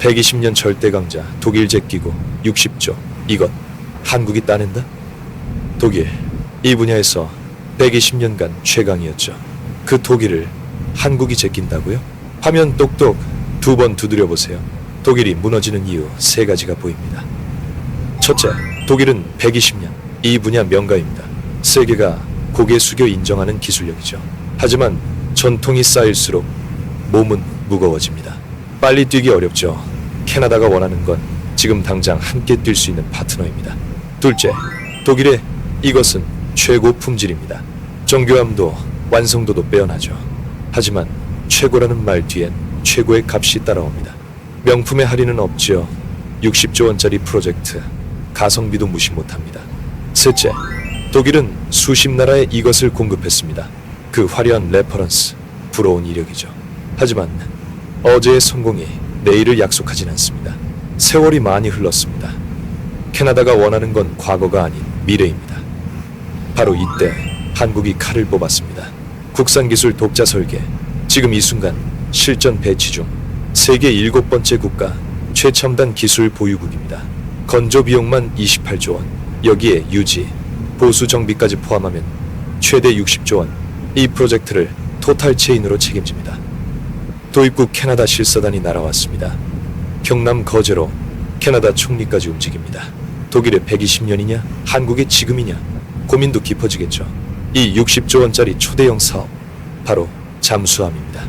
120년 절대 강자 독일 제끼고 60조 이것 한국이 따낸다? 독일 이 분야에서 120년간 최강이었죠. 그 독일을 한국이 제낀다고요? 화면 똑똑 두 번 두드려 보세요. 독일이 무너지는 이유 세 가지가 보입니다. 첫째, 독일은 120년 이 분야 명가입니다. 세계가 고개 숙여 인정하는 기술력이죠. 하지만 전통이 쌓일수록 몸은 무거워집니다. 빨리 뛰기 어렵죠. 캐나다가 원하는 건 지금 당장 함께 뛸 수 있는 파트너입니다. 둘째, 독일의 이것은 최고 품질입니다. 정교함도 완성도도 빼어나죠. 하지만 최고라는 말 뒤엔 최고의 값이 따라옵니다. 명품의 할인은 없지요. 60조 원짜리 프로젝트 가성비도 무시 못합니다. 셋째, 독일은 수십 나라에 이것을 공급했습니다. 그 화려한 레퍼런스, 부러운 이력이죠. 하지만 어제의 성공이 내일을 약속하진 않습니다. 세월이 많이 흘렀습니다. 캐나다가 원하는 건 과거가 아닌 미래입니다. 바로 이때 한국이 칼을 뽑았습니다. 국산 기술 독자 설계, 지금 이 순간 실전 배치 중 세계 일곱 번째 국가 최첨단 기술 보유국입니다. 건조 비용만 28조 원, 여기에 유지, 보수 정비까지 포함하면 최대 60조 원. 이 프로젝트를 토탈 체인으로 책임집니다. 도입국 캐나다 실사단이 날아왔습니다. 경남 거제로 캐나다 총리까지 움직입니다. 독일의 120년이냐, 한국의 지금이냐, 고민도 깊어지겠죠. 이 60조 원짜리 초대형 사업, 바로 잠수함입니다.